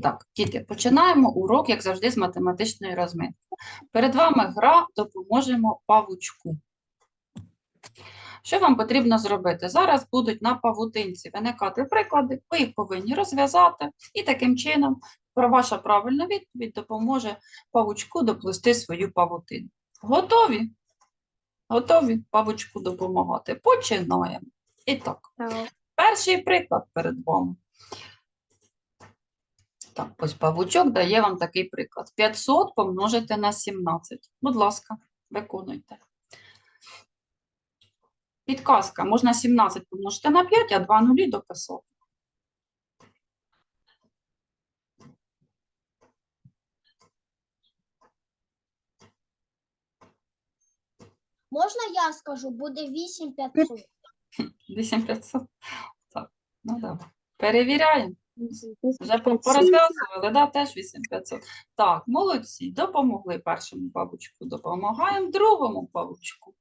так, діти, починаємо урок, як завжди, з математичної розминки. Перед вами гра допоможемо павучку. Що вам потрібно зробити? Зараз будуть на павутинці виникати приклади, ви їх повинні розв'язати, і таким чином про- ваша правильна відповідь допоможе павучку доплести свою павутину. Готові? Готові павучку допомагати? Починаємо. І так, перший приклад перед вами. Так, ось павучок дає вам такий приклад. 500 помножити на 17. Будь ласка, виконуйте. Підказка. Можна 17 помножити на 5, а 2 нулі дописати. Можна я скажу? Буде 8500. 8500. Так, ну давай. Перевіряємо. Вже по- порозв'язували, да, теж 8500. Так, молодці, допомогли першому павучку, допомагаємо другому павучку.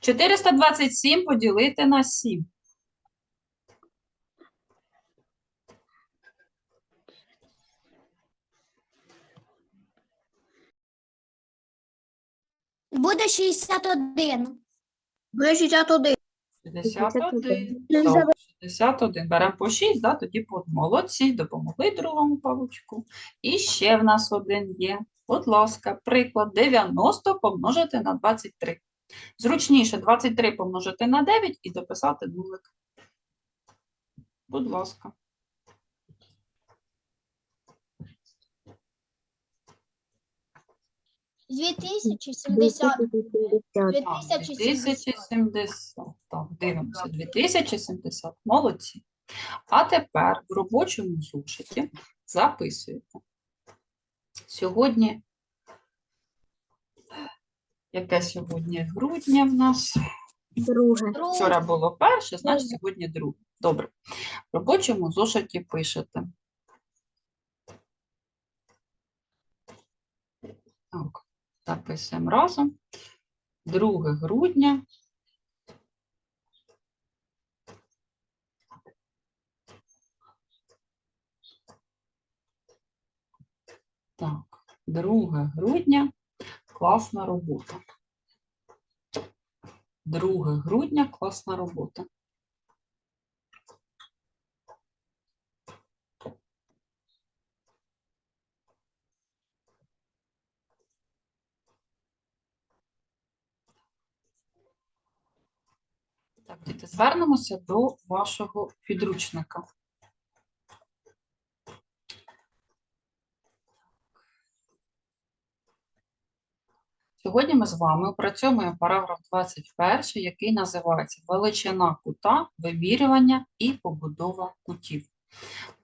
427 поділити на 7. Буде 61. Буде 61. 61. Так, 61. Беремо по 6, да, тоді по. Молодці, допомогли другому павучку. І ще в нас один є. Будь ласка, приклад 90 помножити на 23. Зручніше 23 помножити на 9 і дописати нулик. Будь ласка. 2070. Так, 2070. 2070. Так, дивимося. 2070. Молодці. А тепер в робочому зошиті записуєте. Сьогодні, яке сьогодні грудня в нас? Друге. Вчора було перше, значить сьогодні друге. Добре. В робочому зошиті пишете. Так, записуємо разом. 2 грудня. Так, 2 грудня. Класна робота. 2 грудня класна робота. Так, діти, звернемося до вашого підручника. Сьогодні ми з вами опрацьовуємо параграф 21, який називається Величина кута, вимірювання і побудова кутів.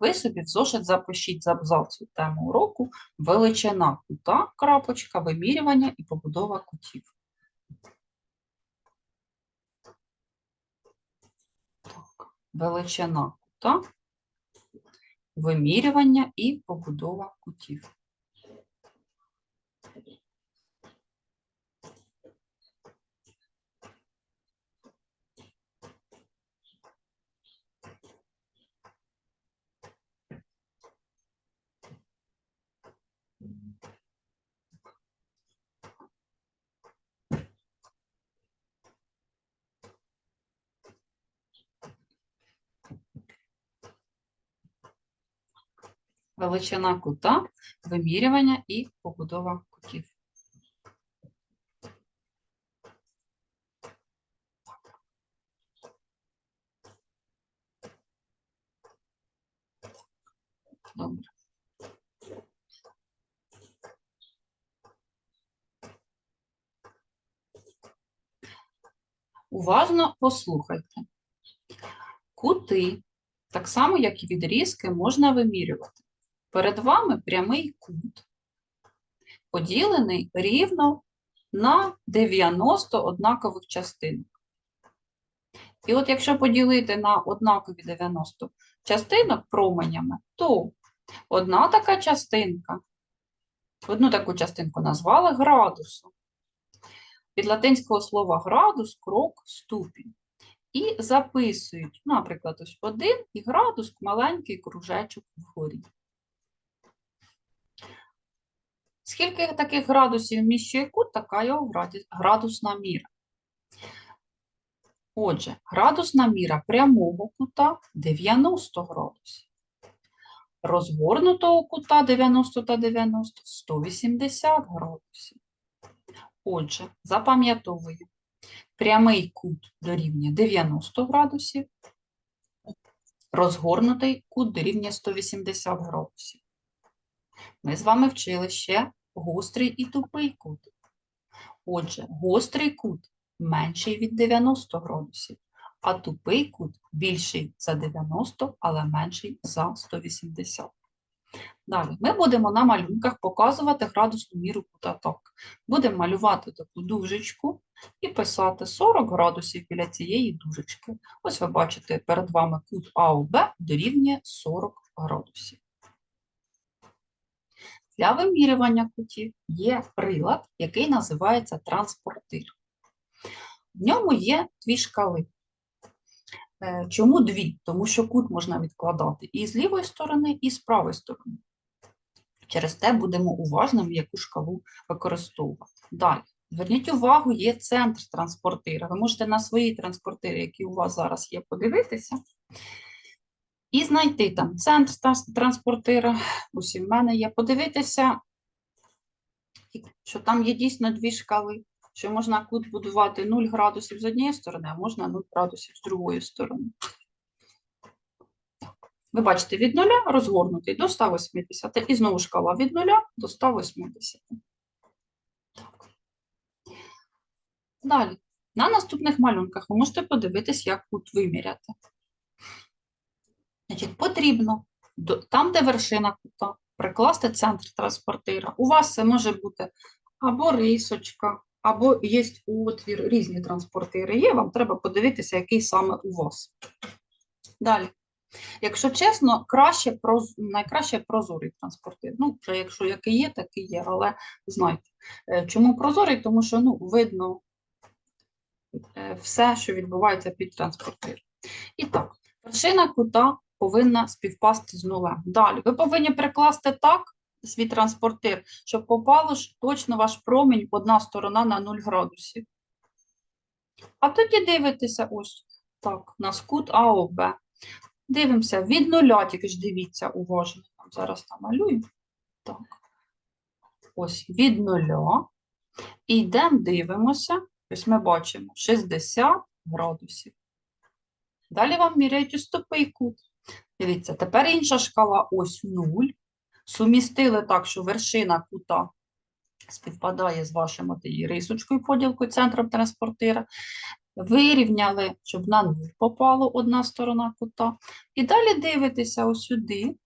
Ви собі в зошит запишіть з абзацу тему уроку Величина кута, крапочка, вимірювання і побудова кутів. Так, величина кута, вимірювання і побудова кутів. Величина кута, вимірювання і побудова кутів. Добре. Уважно послухайте. Кути, так само як і відрізки, можна вимірювати. Перед вами прямий кут, поділений рівно на 90 однакових частинок. І от якщо поділити на однакові 90 частинок променями, то одна така частинка, одну таку частинку назвали градусом. Від латинського слова градус крок ступінь. І записують, наприклад, ось один і градус маленький кружечок вгорі. Скільки таких градусів вміщує кут, така його градусна міра. Отже, градусна міра прямого кута 90 градусів. Розгорнутого кута 90 та 90 180 градусів. Отже, запам'ятовуємо. Прямий кут дорівнює 90 градусів, розгорнутий кут дорівнює 180 градусів. Ми з вами вчили ще гострий і тупий кут. Отже, гострий кут менший від 90 градусів, а тупий кут більший за 90, але менший за 180. Далі, ми будемо на малюнках показувати градусну міру кута так. Будемо малювати таку дужечку і писати 40 градусів біля цієї дужечки. Ось ви бачите, перед вами кут АОБ дорівнює 40 градусів. Для вимірювання кутів є прилад, який називається транспортир. В ньому є дві шкали. Е, Чому дві? Тому що кут можна відкладати і з лівої сторони, і з правої сторони. Через те будемо уважними, яку шкалу використовувати. Далі. Зверніть увагу, є центр транспортира. Ви можете на свої транспортири, які у вас зараз є, подивитися і знайти там центр транспортира. Ось в мене є. Подивитися, що там є дійсно дві шкали, що можна кут будувати 0 градусів з однієї сторони, а можна 0 градусів з другої сторони. Ви бачите, від 0 розгорнутий до 180, і знову шкала від 0 до 180. Так. Далі. На наступних малюнках ви можете подивитись, як кут виміряти. Значить, потрібно там, де вершина кута, прикласти центр транспортира. У вас це може бути або рисочка, або є отвір, різні транспортири є, вам треба подивитися, який саме у вас. Далі. Якщо чесно, краще найкраще прозорий транспортир. Ну, вже якщо який є, такий є, але знайте. Е, Чому прозорий? Тому що ну, видно е, все, що відбувається під транспортиром. І так, вершина кута повинна співпасти з нулем. Далі, ви повинні прикласти так свій транспортир, щоб попало ж точно ваш промінь одна сторона на 0 градусів. А тоді дивитеся ось так, у нас кут АОБ. Дивимося від нуля, тільки ж дивіться уважно. Зараз намалюю. Так. Ось від нуля. І йдемо, дивимося. Ось ми бачимо 60 градусів. Далі вам міряють ось тупий кут. Дивіться, тепер інша шкала ось 0. Сумістили так, що вершина кута співпадає з вашим отією рисочкою поділкою центром транспортира. Вирівняли, щоб на 0 попало одна сторона кута. І далі дивитеся ось сюди,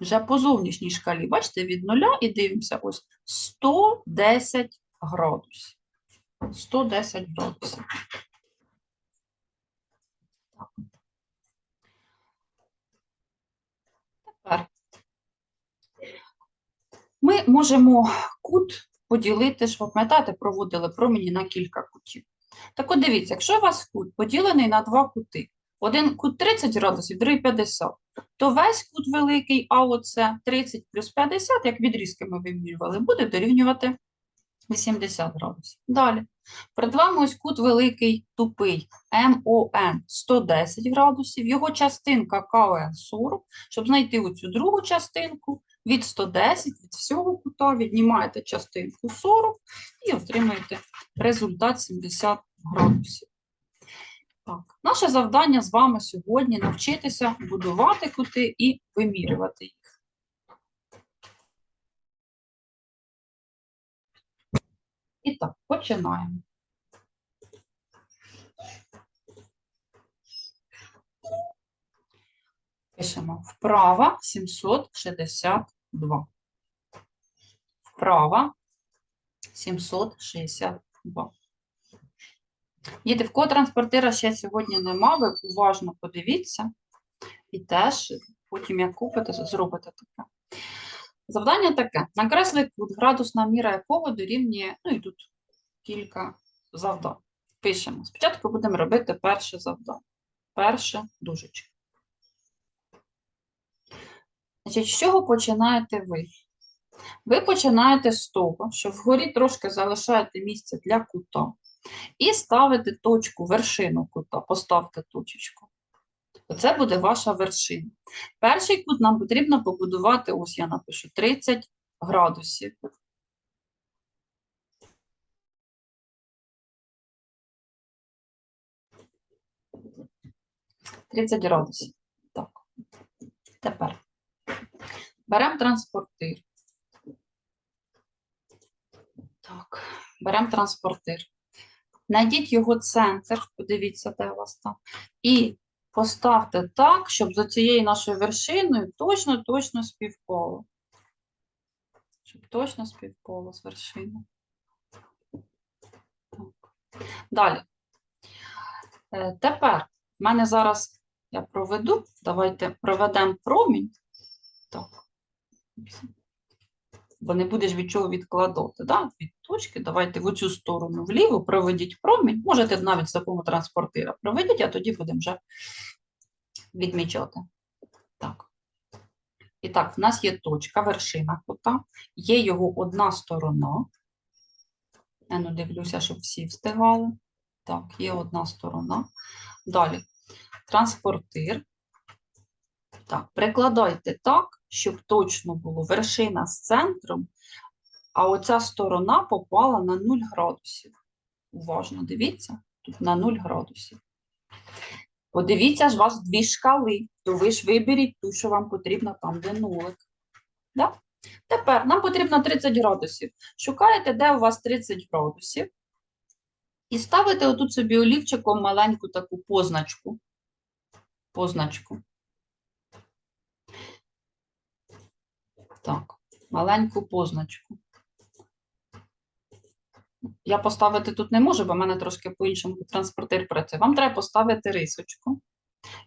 вже по зовнішній шкалі. Бачите, від 0 і дивимося ось 110 градусів. 110 градусів. Так. Тепер ми можемо кут поділити, ж, ви пам'ятаєте, проводили промені на кілька кутів. Так от дивіться, якщо у вас кут поділений на два кути, один кут 30 градусів, другий 50, то весь кут великий, а оце 30 плюс 50, як відрізки ми вимірювали, буде дорівнювати 80 градусів. Далі. Перед вами ось кут великий тупий МОН 110 градусів, його частинка КОН 40. Щоб знайти оцю другу частинку, від 110, від всього кута віднімаєте частинку 40 і отримаєте результат 70 градусів. Так, наше завдання з вами сьогодні навчитися будувати кути і вимірювати їх. І так, починаємо. Пишемо вправа 762. Вправа 762. Діти, в транспортира ще сьогодні нема, ви уважно подивіться і теж потім, як купите, зробите таке. Завдання таке: накресли кут, градусна міра якого дорівнює, ну і тут кілька завдань. Пишемо. Спочатку будемо робити перше завдання. Перше дужечка. Значить, з чого починаєте ви? Ви починаєте з того, що вгорі трошки залишаєте місце для кута і ставите точку, вершину кута, поставте точечку. Оце буде ваша вершина. Перший кут нам потрібно побудувати, ось я напишу, 30 градусів. Тридцять градусів. Так. Тепер беремо транспортир. Так, беремо транспортир. Найдіть його центр, подивіться, де у вас там. І поставте так, щоб за цією нашою вершиною точно-точно співпало. Щоб точно співпало з вершиною. Далі. Е, Тепер в мене зараз я проведу. Давайте проведемо промінь. Так. Бо не будеш від чого відкладати. Да? Від точки. Давайте в оцю сторону вліво проведіть промінь. Можете навіть з такого транспортира проведіть, а тоді будемо вже відмічати. Так. І так, в нас є точка, вершина кута, є його одна сторона. Я ну дивлюся, щоб всі встигали. Так, є одна сторона. Далі транспортир. Так, прикладайте так, щоб точно було вершина з центром, а оця сторона попала на 0 градусів. Уважно дивіться, тут на 0 градусів. Подивіться ж, у вас дві шкали, то ви ж виберіть ту, що вам потрібно там, де нулик. Да? Тепер нам потрібно 30 градусів. Шукаєте, де у вас 30 градусів. І ставите отут собі олівчиком маленьку таку позначку. Позначку. Так, маленьку позначку. Я поставити тут не можу, бо в мене трошки по-іншому транспортир працює. Вам треба поставити рисочку.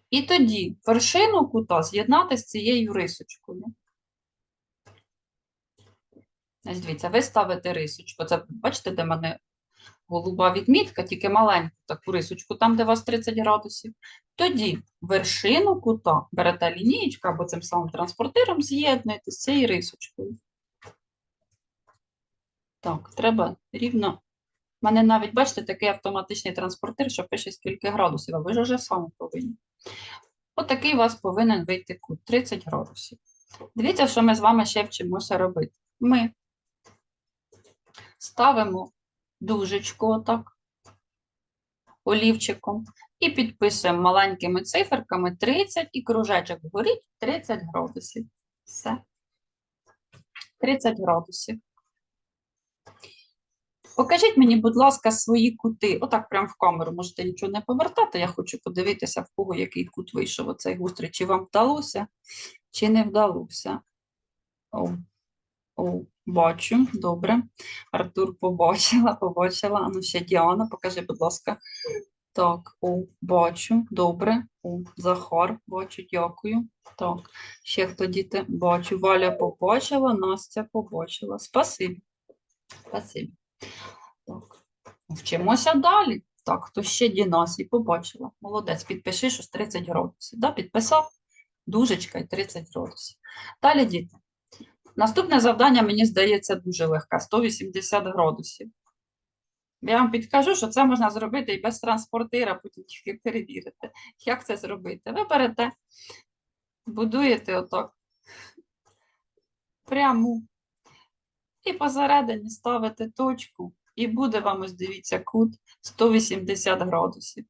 І тоді вершину кута з'єднати з цією рисочкою. Дивіться, ви ставите рисочку. Це, бачите, де в мене голуба відмітка, тільки маленьку таку рисочку, там, де у вас 30 градусів. Тоді вершину кута берете лінієчку або цим самим транспортиром з'єднуєте з цією рисочкою. Так, треба рівно. У мене навіть, бачите, такий автоматичний транспортир, що пише скільки градусів, а ви ж вже саме повинні. Отакий у вас повинен вийти кут 30 градусів. Дивіться, що ми з вами ще вчимося робити. Ми ставимо дужечку отак, олівчиком, і підписуємо маленькими циферками 30 і кружечок горить 30 градусів. Все. 30 градусів. Покажіть мені, будь ласка, свої кути. Отак, прямо в камеру можете нічого не повертати. Я хочу подивитися, в кого який кут вийшов оцей гострий. Чи вам вдалося, чи не вдалося. О, о, бачу, добре. Артур побачила, побачила. А Ну, ще Діана, покажи, будь ласка. Так, о, бачу, добре. О, Захар, бачу, дякую. Так, ще хто діти? Бачу. Валя побачила, Настя побачила. Спасибі. Спасибі. Так. Вчимося далі. Так, хто ще Дінасій побачила. Молодець, підпиши, що з 30 градусів. Да, підписав? Дужечка і 30 градусів. Далі, діти. Наступне завдання, мені здається, дуже легке. 180 градусів. Я вам підкажу, що це можна зробити і без транспортира, потім тільки перевірити. Як це зробити? Ви берете, будуєте отак пряму і посередині ставите точку, і буде вам, ось дивіться, кут 180 градусів.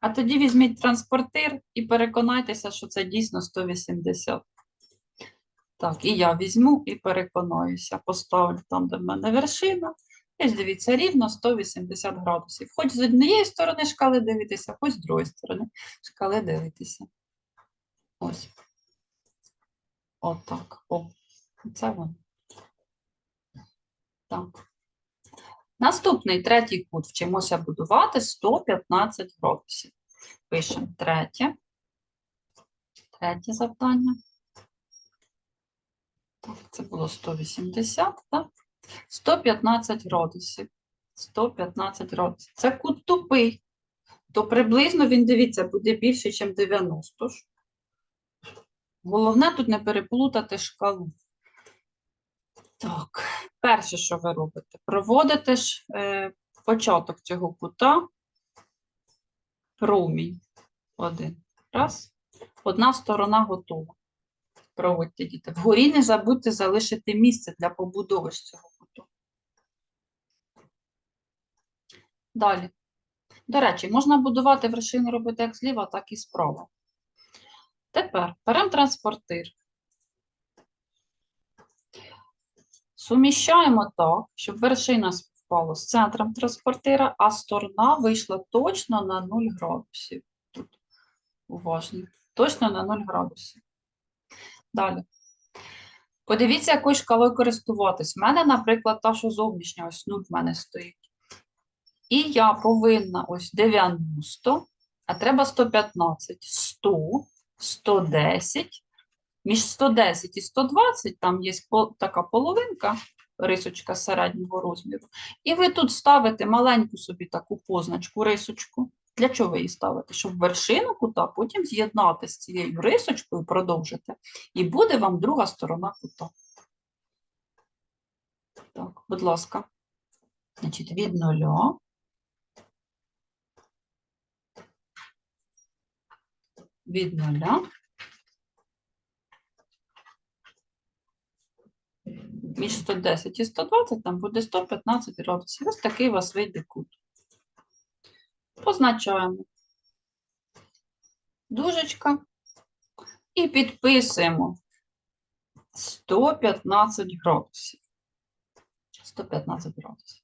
А тоді візьміть транспортир і переконайтеся, що це дійсно 180. Так, і я візьму і переконаюся. Поставлю там, де в мене вершина. І ось дивіться, рівно 180 градусів. Хоч з однієї сторони шкали дивитися, хоч з другої сторони шкали дивитися. Ось. Отак. О, це воно. Так. Наступний третій кут вчимося будувати 115 градусів. Пишемо третє. Третє завдання. Це було 180, так? 115 градусів. 115 градусів. Це кут тупий. То приблизно він, дивіться, буде більше, ніж 90 ж. Головне тут не переплутати шкалу. Так, перше, що ви робите, проводите ж е, початок цього кута, промінь один. Раз. Одна сторона готова. Проводьте діти. Вгорі не забудьте залишити місце для побудови ж цього куту. Далі. До речі, можна будувати вершину робити як зліва, так і справа. Тепер беремо транспортир. Суміщаємо так, щоб вершина співпала з центром транспортира, а сторона вийшла точно на 0 градусів. Тут уважно. Точно на 0 градусів. Далі. Подивіться, якою шкалою користуватись. У мене, наприклад, та, що зовнішня, ось 0 в мене стоїть. І я повинна ось 90, а треба 115, 100, 110. Між 110 і 120 там є така половинка, рисочка середнього розміру. І ви тут ставите маленьку собі таку позначку, рисочку. Для чого її ставите? Щоб вершину кута потім з'єднати з цією рисочкою, продовжити, і буде вам друга сторона кута. Так, будь ласка. Значить, від нуля. Від нуля. Між 110 і 120 там буде 115 градусів. Ось такий у вас вийде кут. Позначаємо. Дужечка. І підписуємо 115 градусів. 115 градусів.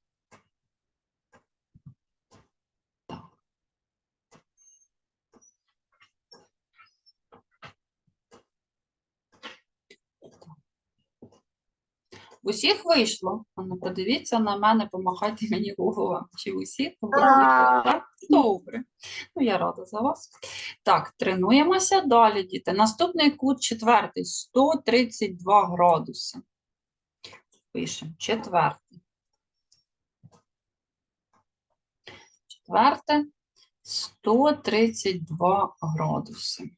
Усіх вийшло. Ну, подивіться на мене, помахайте мені головами. Чи усіх? Так? Добре. Ну, я рада за вас. Так, тренуємося далі, діти. Наступний кут четвертий 132 градуси. Пишемо четвертий. Четверте 132 градуси.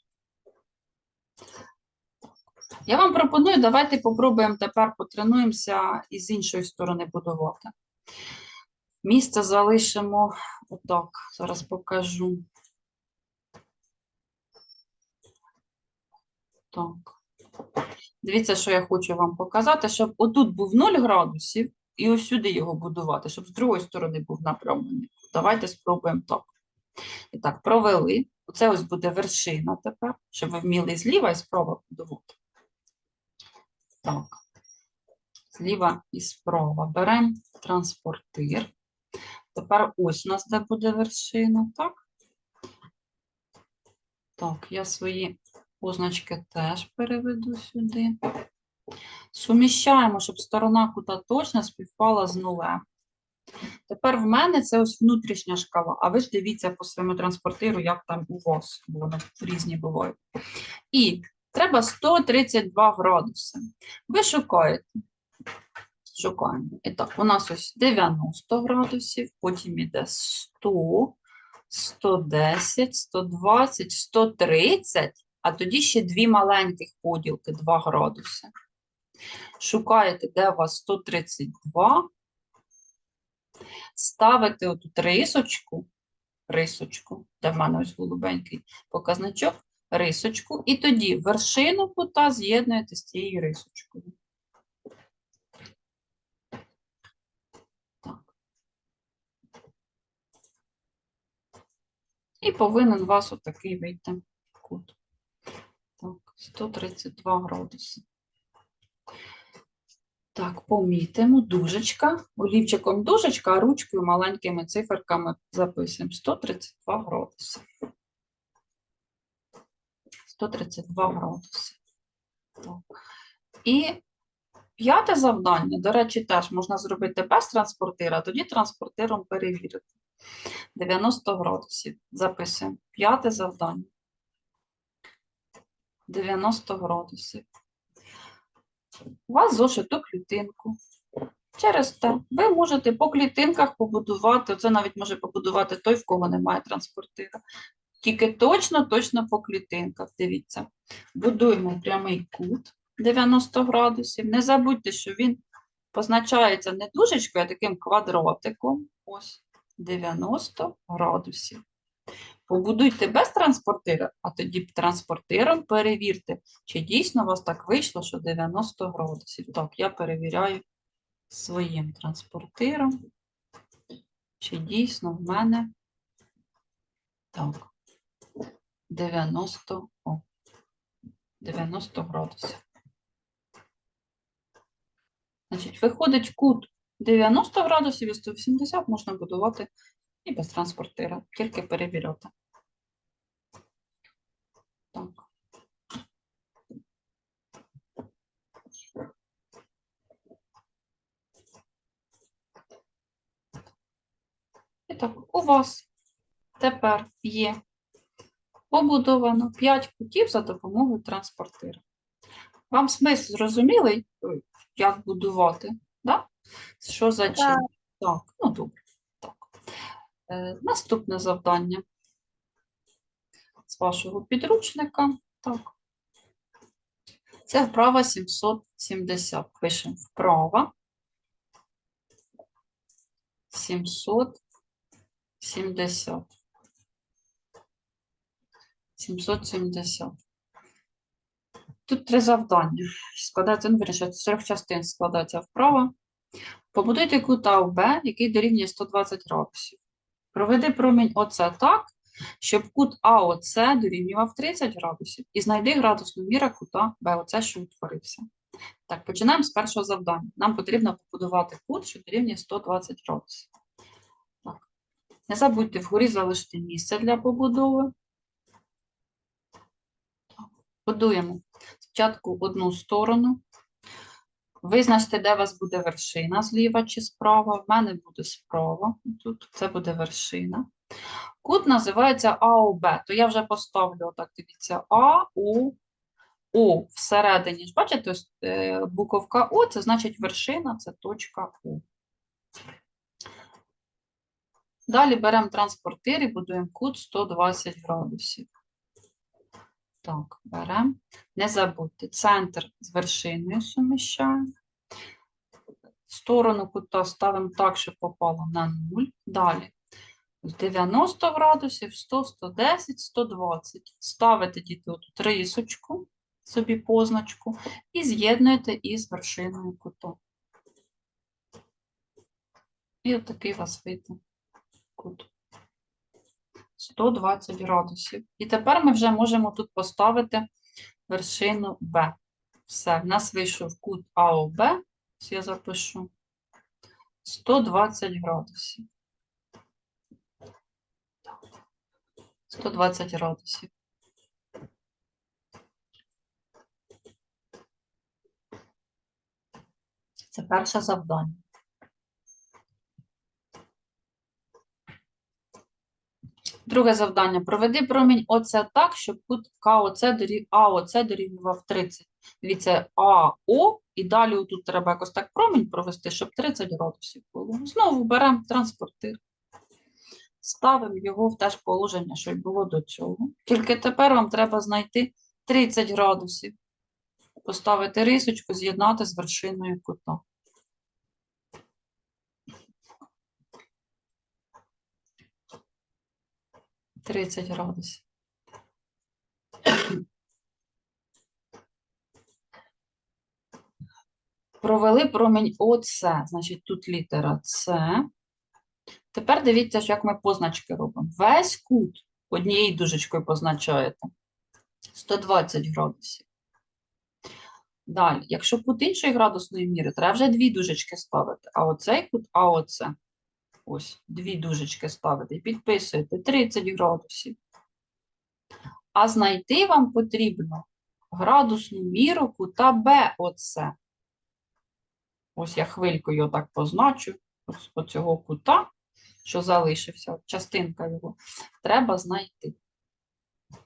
Я вам пропоную, давайте попробуємо тепер потренуємося і з іншої сторони будувати. Місце залишимо отак. Зараз покажу. Так. Дивіться, що я хочу вам показати, щоб отут був 0 градусів, і ось його будувати, щоб з другої сторони був напрямлений. Давайте спробуємо так. І так, провели. Оце ось буде вершина тепер, щоб ви вміли зліва і справа будувати. Так. Зліва і справа. Беремо транспортир. Тепер ось у нас де буде вершина, так? Так, я свої позначки теж переведу сюди. Суміщаємо, щоб сторона кута точно співпала з нулем. Тепер в мене це ось внутрішня шкала, а ви ж дивіться по своєму транспортиру, як там у вас, бо вони різні бувають. І треба 132 градуси. Ви шукаєте. Шукаємо. І так, у нас ось 90 градусів, потім іде 100, 110, 120, 130, а тоді ще дві маленьких поділки, 2 градуси. Шукаєте, де у вас 132, ставите отут рисочку, рисочку, де в мене ось голубенький показничок, рисочку, і тоді вершину кута з'єднуєте з цією рисочкою. Так. І повинен у вас отакий вийти кут. Так, 132 градуси. Так, помітимо, дужечка, олівчиком дужечка, а ручкою маленькими циферками записуємо 132 градуси. 132 градуси. І п'яте завдання, до речі, теж можна зробити без транспортира, тоді транспортиром перевірити. 90 градусів. Записуємо. П'яте завдання. 90 градусів. У вас зошит у клітинку. Через те ви можете по клітинках побудувати, це навіть може побудувати той, в кого немає транспортира. Тільки точно, точно по клітинках. Дивіться. Будуємо прямий кут 90 градусів. Не забудьте, що він позначається не дужечкою, а таким квадратиком. Ось 90 градусів. Побудуйте без транспортира, а тоді транспортиром перевірте, чи дійсно у вас так вийшло, що 90 градусів. Так, я перевіряю своїм транспортиром, чи дійсно в мене так, 90, о, 90 градусів. Значить, виходить кут 90 градусів і 180 можна будувати і без транспортира, тільки перевіряти. Так. І так, у вас тепер є побудовано 5 кутів за допомогою транспортира. Вам смисл зрозумілий, як будувати? Да? Що за чим? Так, ну добре. Так. Е, наступне завдання з вашого підручника. Так. Це вправа 770. Пишемо вправа. 770. 770. Тут три завдання. Складається, ну, вірніше, з трьох частин складається вправа. Побудуйте кут А в Б, який дорівнює 120 градусів. Проведи промінь ОЦ так, щоб кут АОЦ дорівнював 30 градусів. І знайди градусну міру кута БОЦ, що утворився. Так, починаємо з першого завдання. Нам потрібно побудувати кут, що дорівнює 120 градусів. Так. Не забудьте вгорі залишити місце для побудови. Так. Будуємо спочатку одну сторону. Визначте, де у вас буде вершина, зліва чи справа. В мене буде справа. Тут це буде вершина. Кут називається АОБ. То я вже поставлю, отак, дивіться, А, У, О всередині. Бачите, е, буковка О, це значить вершина, це точка О. Далі беремо транспортир і будуємо кут 120 градусів. Так, беремо. Не забудьте, центр з вершиною суміщаємо. Сторону кута ставимо так, щоб попало на 0. Далі з 90 градусів, 100, 110, 120. Ставите діти тут рисочку, собі позначку, і з'єднуєте із вершиною кута. І отакий у вас вийде кут. 120 градусів. І тепер ми вже можемо тут поставити вершину Б. Все, в нас вийшов кут АОБ. Я запишу 120 градусів. 120 градусів. Це перше завдання. Друге завдання. Проведи промінь ОЦ так, щоб кут КОЦ дорів... АОЦ дорівнював 30. Дивіться, АО, і далі тут треба якось так промінь провести, щоб 30 градусів було. Знову беремо транспортир. Ставимо його в те ж положення, що й було до цього. Тільки тепер вам треба знайти 30 градусів. Поставити рисочку, з'єднати з вершиною кута. Тридцять градусів. Провели промінь ОС, значить тут літера С. Тепер дивіться, як ми позначки робимо. Весь кут однією дужечкою позначаєте 120 градусів. Далі, якщо кут іншої градусної міри, треба вже дві дужечки ставити. А оцей кут, а оце. Ось, дві дужечки ставити і підписуєте 30 градусів. А знайти вам потрібно градусну міру кута БОЦ. Ось я хвилькою отак позначу оцього кута, що залишився, частинка його, треба знайти.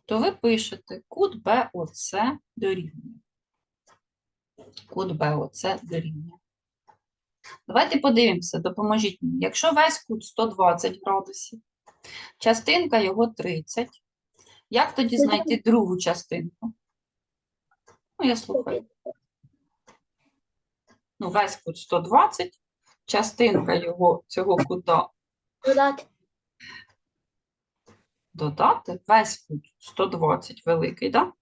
То ви пишете кут БОЦ дорівнює. Кут БОЦ дорівнює. Давайте подивимося, допоможіть мені. Якщо весь кут 120 градусів, частинка його 30, як тоді знайти другу частинку? Ну, я слухаю. ну, весь кут 120, частинка його цього кута Додати. додати, весь кут 120 великий, да?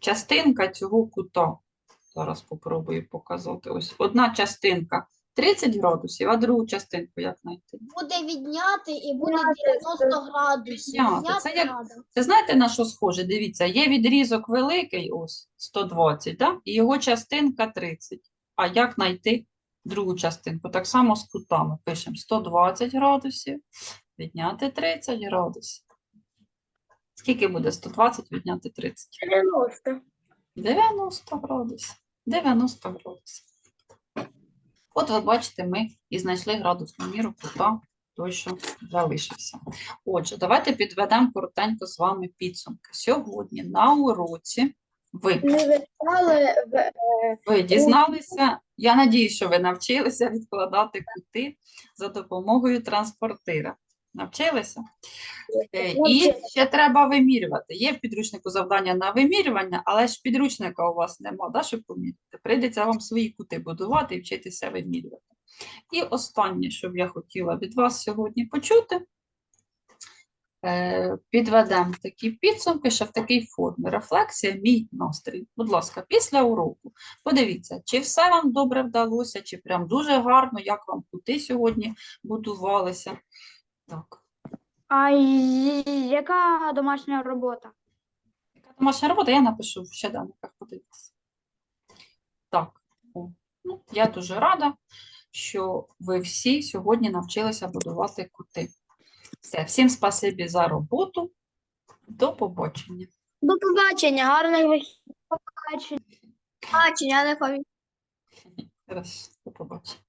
Частинка цього кута, зараз попробую показати, ось одна частинка 30 градусів, а другу частинку як знайти? Буде відняти і буде 90 градусів. Відняти. Це як- Це знаєте на що схоже? Дивіться, є відрізок великий, ось 120, да? і його частинка 30. А як знайти другу частинку? Так само з кутами. Пишемо 120 градусів, відняти 30 градусів. Скільки буде 120 відняти 30? 90. 90 градусів. 90 градусів. От ви бачите, ми і знайшли градусну міру кута, той, що залишився. Отже, давайте підведемо коротенько з вами підсумки. Сьогодні на уроці ви, в ви дізналися, я надію, що ви навчилися відкладати кути за допомогою транспортира. Навчилися? Е, І ще треба вимірювати. Є в підручнику завдання на вимірювання, але ж підручника у вас нема, да, щоб поміряти. Прийдеться вам свої кути будувати і вчитися вимірювати. І останнє, що б я хотіла від вас сьогодні почути, е, підведемо такі підсумки, що в такій формі. Рефлексія, мій настрій. Будь ласка, після уроку подивіться, чи все вам добре вдалося, чи прям дуже гарно, як вам кути сьогодні будувалися. Так. А яка домашня робота? Яка домашня робота, я напишу в щоденниках, подивіться. Так, ну, я дуже рада, що ви всі сьогодні навчилися будувати кути. Все, всім спасибі за роботу. До побачення. До побачення, гарних вихідних. бачення, не повідомлення. Раз, до побачення.